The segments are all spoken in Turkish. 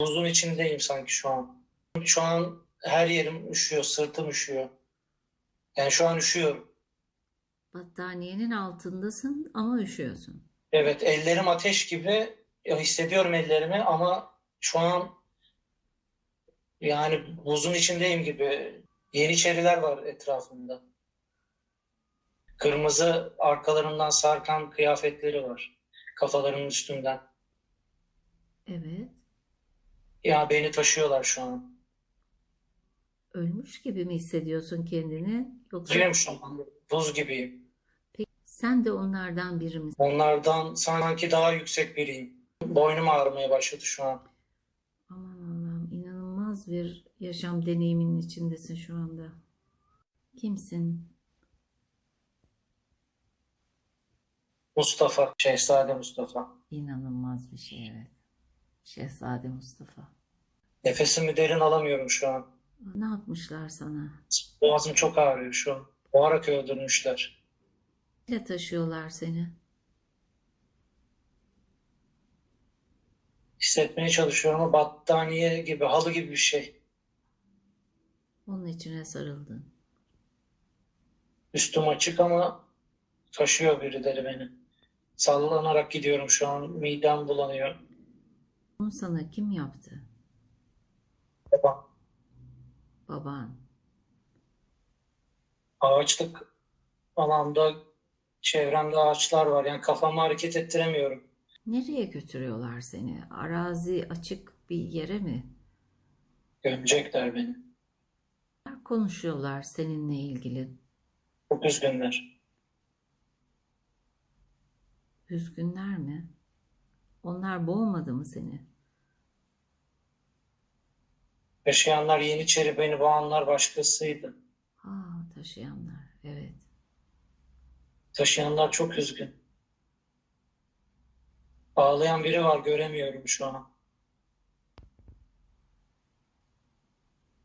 Buzun içindeyim sanki şu an. Şu an her yerim üşüyor, sırtım üşüyor. Yani şu an üşüyorum. Battaniyenin altındasın ama üşüyorsun. Evet, ellerim ateş gibi ya hissediyorum ellerimi ama şu an yani buzun içindeyim gibi. Yeniçeriler var etrafımda. Kırmızı arkalarından sarkan kıyafetleri var. Kafalarının üstünden. Evet. Ya beni taşıyorlar şu an. Ölmüş gibi mi hissediyorsun kendini? Yoksa Biliyorum şu an buz gibiyim. peki sen de onlardan biri misin? Onlardan sanki daha yüksek biriyim. Boynum ağrımaya başladı şu an. Aman Allah'ım inanılmaz bir yaşam deneyiminin içindesin şu anda. Kimsin? Mustafa, Şehzade Mustafa. İnanılmaz bir şey evet. Şehzade Mustafa. Nefesimi derin alamıyorum şu an. Ne yapmışlar sana? Boğazım çok ağrıyor şu an. Boğarak öldürmüşler. Ne taşıyorlar seni? Hissetmeye çalışıyorum ama battaniye gibi, halı gibi bir şey. Onun içine sarıldın. Üstüm açık ama taşıyor birileri beni. Sallanarak gidiyorum şu an. Midem bulanıyor. Bunu sana kim yaptı? Baban. ağaçlık alanda çevremde ağaçlar var. Yani kafamı hareket ettiremiyorum. Nereye götürüyorlar seni? Arazi açık bir yere mi? Gömecekler beni. Konuşuyorlar seninle ilgili. Çok üzgünler. Üzgünler mi? Onlar boğmadı mı seni? Yaşayanlar Yeniçeri, beni boğanlar başkasıydı. Ha, taşıyanlar. Evet. Taşıyanlar çok üzgün. Ağlayan biri var göremiyorum şu an.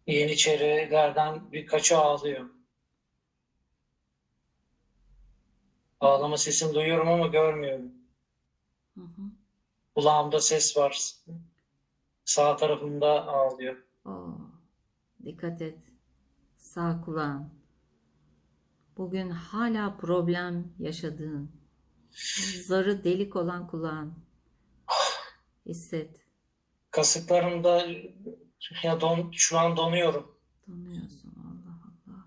Yeniçerilerden birkaçı ağlıyor. Ağlama sesini duyuyorum ama görmüyorum. Hı hı. Kulağımda ses var. Sağ tarafımda ağlıyor. Oo, dikkat et. Sağ kulağın. Bugün hala problem yaşadığın. Zarı delik olan kulağın. Hisset. Kasıklarımda ya don, şu an donuyorum. Donuyorsun Allah Allah.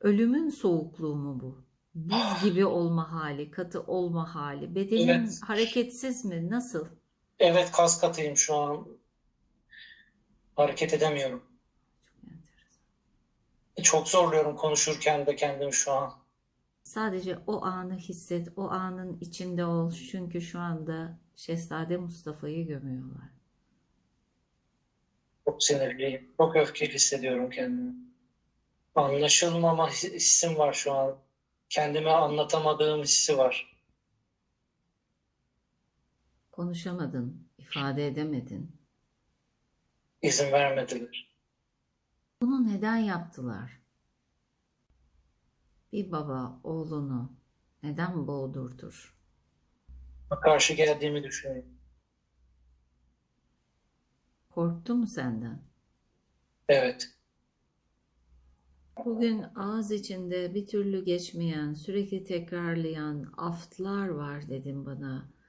Ölümün soğukluğu mu bu? Buz gibi olma hali, katı olma hali. Bedenin Evet. hareketsiz mi? Nasıl? Evet kas katıyım şu an. Hareket edemiyorum. Çok zorluyorum konuşurken de kendimi şu an. Sadece o anı hisset, o anın içinde ol. Çünkü şu anda Şehzade Mustafa'yı gömüyorlar. Çok sinirliyim. Çok öfkeli hissediyorum kendimi. Anlaşılmama his- hissim var şu an. Kendime anlatamadığım hissi var. Konuşamadın, ifade edemedin. İzin vermediler. Bunu neden yaptılar? Bir baba oğlunu neden boğdurtur? Karşı geldiğimi düşünüyorum. Korktu mu senden? Evet. Bugün ağız içinde bir türlü geçmeyen, sürekli tekrarlayan aftlar var dedim bana.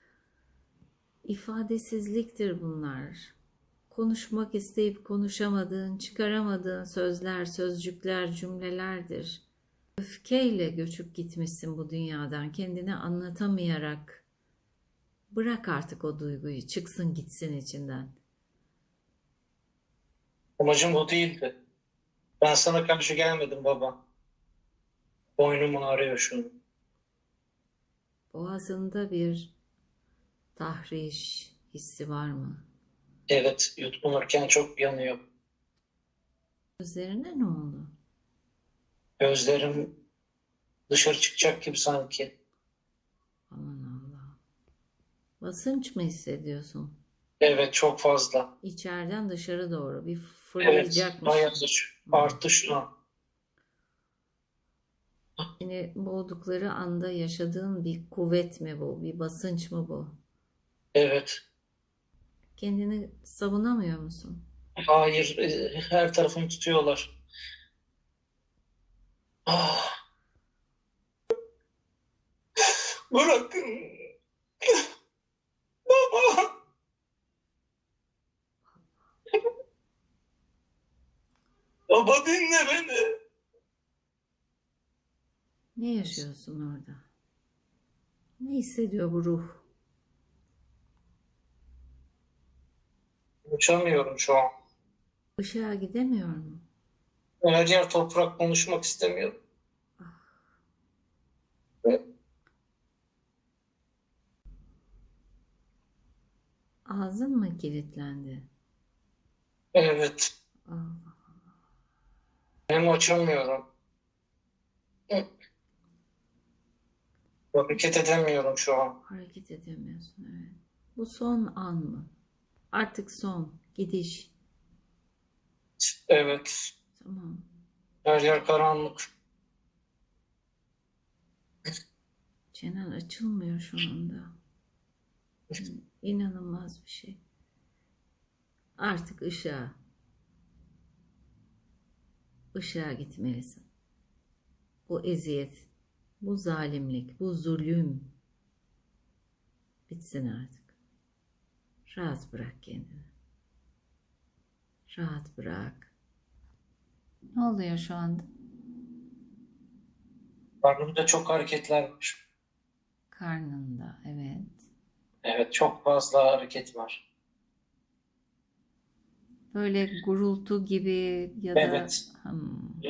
İfadesizliktir bunlar. Konuşmak isteyip konuşamadığın, çıkaramadığın sözler, sözcükler, cümlelerdir. Öfkeyle göçüp gitmişsin bu dünyadan, kendini anlatamayarak. Bırak artık o duyguyu, çıksın gitsin içinden. Amacım bu değildi. Ben sana karşı gelmedim baba. Boynum ağrıyor şu an. Boğazında bir tahriş hissi var mı? Evet, yutkunurken çok yanıyor. Gözlerine ne oldu? Gözlerim dışarı çıkacak gibi sanki. Aman Allah. Basınç mı hissediyorsun? Evet, çok fazla. İçeriden dışarı doğru bir Evet, fırlayacakmış. bayağı arttı şu an. Seni boğdukları anda yaşadığın bir kuvvet mi bu? Bir basınç mı bu? Evet. Kendini savunamıyor musun? Hayır, e, her tarafımı tutuyorlar. Ah. Bırakın. Baba. Baba dinle beni. Ne yaşıyorsun orada? Ne hissediyor bu ruh? Uçamıyorum şu an. Işığa gidemiyor mu? Her yer toprak konuşmak istemiyorum. Ağzın mı kilitlendi? Evet. Allah. Hem açamıyorum. Hı. Hareket edemiyorum şu an. Hareket edemiyorsun evet. Bu son an mı? Artık son. Gidiş. Evet. Tamam. Her yer karanlık. Çenen açılmıyor şu anda. İnanılmaz bir şey. Artık ışığa. Işığa gitmelisin. Bu eziyet, bu zalimlik, bu zulüm bitsin artık. Rahat bırak kendini. Rahat bırak. Ne oluyor şu anda? Karnımda çok hareketler var. Karnında, evet. Evet, çok fazla hareket var. Böyle gurultu gibi ya da Evet. Hmm,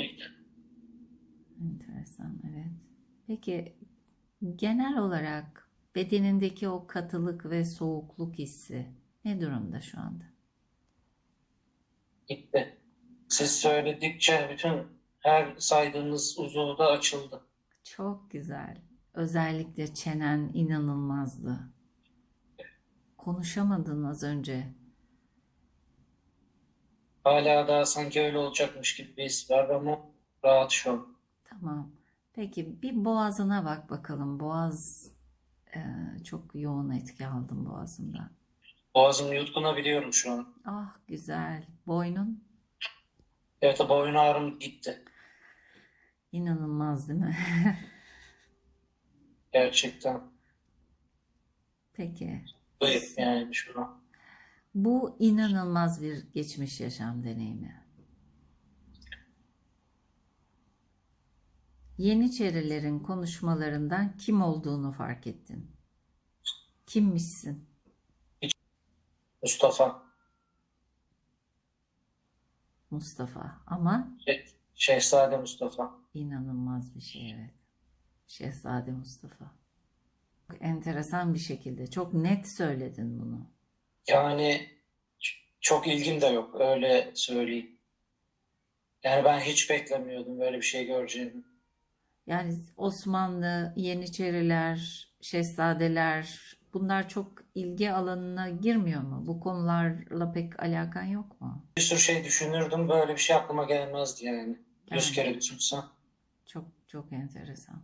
enteresan, evet. Peki genel olarak bedenindeki o katılık ve soğukluk hissi ne durumda şu anda? Gitti. Siz söyledikçe bütün her saydığınız uzuvda açıldı. Çok güzel. Özellikle çenen inanılmazdı. Konuşamadın az önce. Hala daha sanki öyle olacakmış gibi bir his var ama rahat şu an. Tamam. Peki bir boğazına bak bakalım. Boğaz e, çok yoğun etki aldım boğazımda. Boğazım yutkunabiliyorum şu an. Ah güzel. Boynun Evet, boyun ağrım gitti. inanılmaz değil mi? Gerçekten. Peki. Zayıf yani şu an. Bu inanılmaz bir geçmiş yaşam deneyimi. Yeniçerilerin konuşmalarından kim olduğunu fark ettin. Kimmişsin? Mustafa, Mustafa. Ama Şeh- Şehzade Mustafa. inanılmaz bir şey evet. Şehzade Mustafa. Çok enteresan bir şekilde çok net söyledin bunu. Yani çok ilgim de yok, öyle söyleyeyim. Yani ben hiç beklemiyordum böyle bir şey göreceğimi. Yani Osmanlı, Yeniçeriler, Şehzadeler bunlar çok ilgi alanına girmiyor mu? Bu konularla pek alakan yok mu? Bir sürü şey düşünürdüm, böyle bir şey aklıma gelmezdi yani. Yüz kere düşünsem. çok çok enteresan.